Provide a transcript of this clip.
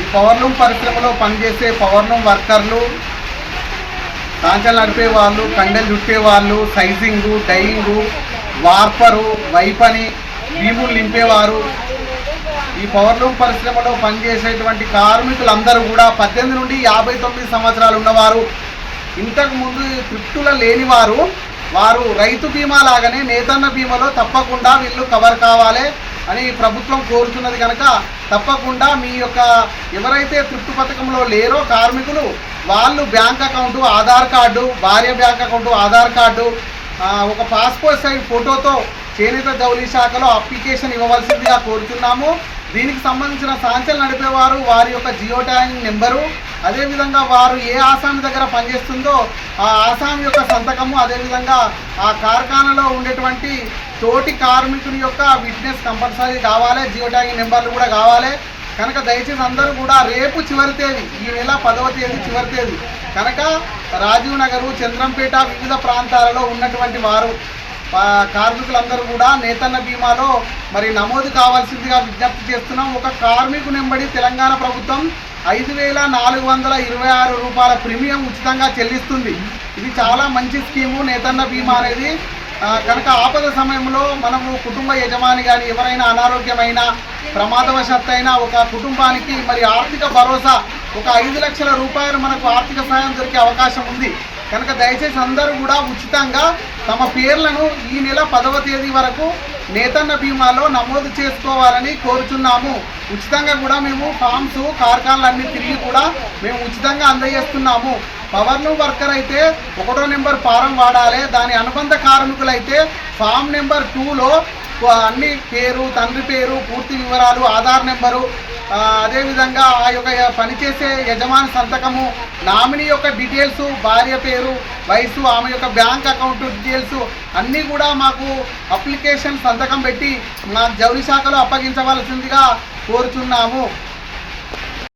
ఈ పవర్లూమ్ పరిశ్రమలో పనిచేసే పవర్లూమ్ వర్కర్లు కాంచెలు నడిపే వాళ్ళు కండెలు చుట్టే వాళ్ళు సైజింగు డైయింగు వార్పరు వైపని భీములు నింపేవారు. ఈ పవర్లూమ్ పరిశ్రమలో పనిచేసేటువంటి కార్మికులందరూ కూడా పద్దెనిమిది నుండి యాభై తొమ్మిది సంవత్సరాలు ఉన్నవారు. ఇంతకు ముందు తృప్తుల లేనివారు వారు రైతు బీమా లాగానే నేతన్న బీమాలో తప్పకుండా వీళ్ళు కవర్ కావాలి అని ప్రభుత్వం కోరుతున్నది కనుక తప్పకుండా మీ యొక్క ఎవరైతే తృప్తి పథకంలో లేరో కార్మికులు వాళ్ళు బ్యాంక్ అకౌంటు ఆధార్ కార్డు భార్య బ్యాంక్ అకౌంటు ఆధార్ కార్డు ఒక పాస్పోర్ట్ సైజ్ ఫోటోతో చేనేత జౌలి శాఖలో అప్లికేషన్ ఇవ్వవలసిందిగా కోరుతున్నాము దీనికి సంబంధించిన సాంచలు నడిపేవారు వారి యొక్క జియో ట్యాగింగ్ నెంబరు అదేవిధంగా వారు ఏ ఆసామి దగ్గర పనిచేస్తుందో ఆ ఆసామి యొక్క సంతకము అదేవిధంగా ఆ కార్ఖానాలో ఉండేటువంటి తోటి కార్మికుని యొక్క విట్నెస్ కంపల్సరీ కావాలి జియో ట్యాగింగ్ నెంబర్లు కూడా కావాలి. కనుక దయచేసి అందరూ కూడా రేపు చివరి తేదీ ఈ నెల పదవ తేదీ చివరి తేదీ కనుక రాజీవ్ నగరు చంద్రంపేట వివిధ ప్రాంతాలలో ఉన్నటువంటి వారు కార్మికులందరూ కూడా నేతన్న బీమాలో మరి నమోదు కావాల్సిందిగా విజ్ఞప్తి చేస్తున్నాం. ఒక కార్మికు నెంబడి తెలంగాణ ప్రభుత్వం ఐదు వేల నాలుగు వందల ఇరవై ఆరు రూపాయల ప్రీమియం ఉచితంగా చెల్లిస్తుంది. ఇది చాలా మంచి స్కీము నేతన్న బీమా అనేది. కనుక ఆపద సమయంలో మనము కుటుంబ యజమాని కానీ ఎవరైనా అనారోగ్యమైన ప్రమాదవశాత్తు అయినా ఒక కుటుంబానికి మరి ఆర్థిక భరోసా ఒక ఐదు లక్షల రూపాయలు మనకు ఆర్థిక సాయం దొరికే అవకాశం ఉంది. కనుక దయచేసి అందరూ కూడా ఉచితంగా తమ పేర్లను ఈ నెల పదవ తేదీ వరకు నేతన్న బీమాలో నమోదు చేసుకోవాలని కోరుచున్నాము. ఉచితంగా కూడా మేము ఫామ్స్ కార్ఖానాలన్నీ తిరిగి కూడా మేము ఉచితంగా అందజేస్తున్నాము. పవర్ను వర్కర్ అయితే ఒకటో నెంబర్ ఫారం వాడాలి. దాని అనుబంధ కార్మికులైతే ఫామ్ నెంబర్ టూలో అన్ని పేరు తండ్రి పేరు పూర్తి వివరాలు ఆధార్ నెంబరు అదేవిధంగా ఆ యొక్క పనిచేసే యజమాని సంతకము నామినీ యొక్క డీటెయిల్స్ భార్య పేరు వయసు ఆమె యొక్క బ్యాంక్ అకౌంట్ డీటెయిల్స్ అన్నీ కూడా మాకు అప్లికేషన్ సంతకం పెట్టి మా జౌలి శాఖలో అప్పగించవలసిందిగా కోరుచున్నాము.